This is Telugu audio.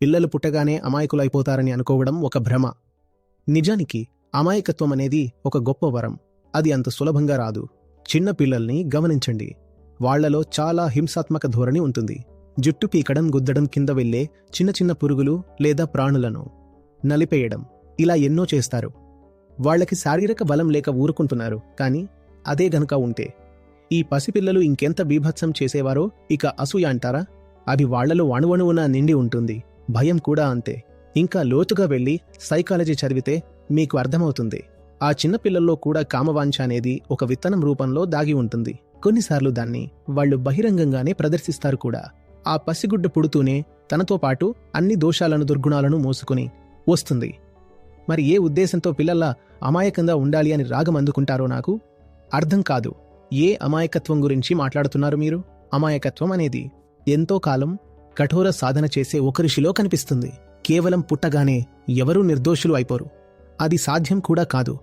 పిల్లలు పుట్టగానే అమాయకులైపోతారని అనుకోవడం ఒక భ్రమ. నిజానికి అమాయకత్వం అనేది ఒక గొప్ప వరం. అది అంత సులభంగా రాదు. చిన్న పిల్లల్ని గమనించండి. వాళ్ళలో చాలా హింసాత్మక ధోరణి ఉంటుంది. జుట్టు పీకడం గుద్దడం కింద వెళ్ళే చిన్న చిన్న పురుగులు లేదా ప్రాణులను నలిపేయడం. ఇలా ఎన్నో చేస్తారు. వాళ్ళకి శారీరక బలం లేక ఊరుకుంటున్నారు. కానీ అదే గనుక ఉంటే ఈ పసిపిల్లలు ఇంకెంత బీభత్సం చేసేవారో ఇక అసూయ అంటారా? అది వాళ్ళలో అణువణువున నిండి ఉంటుంది. భయం కూడా అంతే. ఇంకా లోతుగా వెళ్ళి సైకాలజీ చదివితే మీకు అర్థమవుతుంది. ఆ చిన్నపిల్లల్లో కూడా కామవాంఛ అనేది ఒక విత్తనం రూపంలో దాగి ఉంటుంది. కొన్నిసార్లు దాన్ని వాళ్ళు బహిరంగంగానే ప్రదర్శిస్తారు కూడా. ఆ పసిగుడ్డ పుడుతూనే తనతో పాటు అన్ని దోషాలను దుర్గుణాలను మోసుకుని వస్తుంది. మరి ఏ ఉద్దేశంతో పిల్లల అమాయకంగా ఉండాలి అని రాగం అందుకుంటారో నాకు అర్థం కాదు. ఏ అమాయకత్వం గురించి మాట్లాడుతున్నారు మీరు? అమాయకత్వం అనేది ఎంతో కాలం కఠోర సాధన చేసే ఒక ఋషిలో కనిపిస్తుంది. కేవలం పుట్టగానే ఎవరూ నిర్దోషులు అయిపోరు. అది సాధ్యం కూడా కాదు.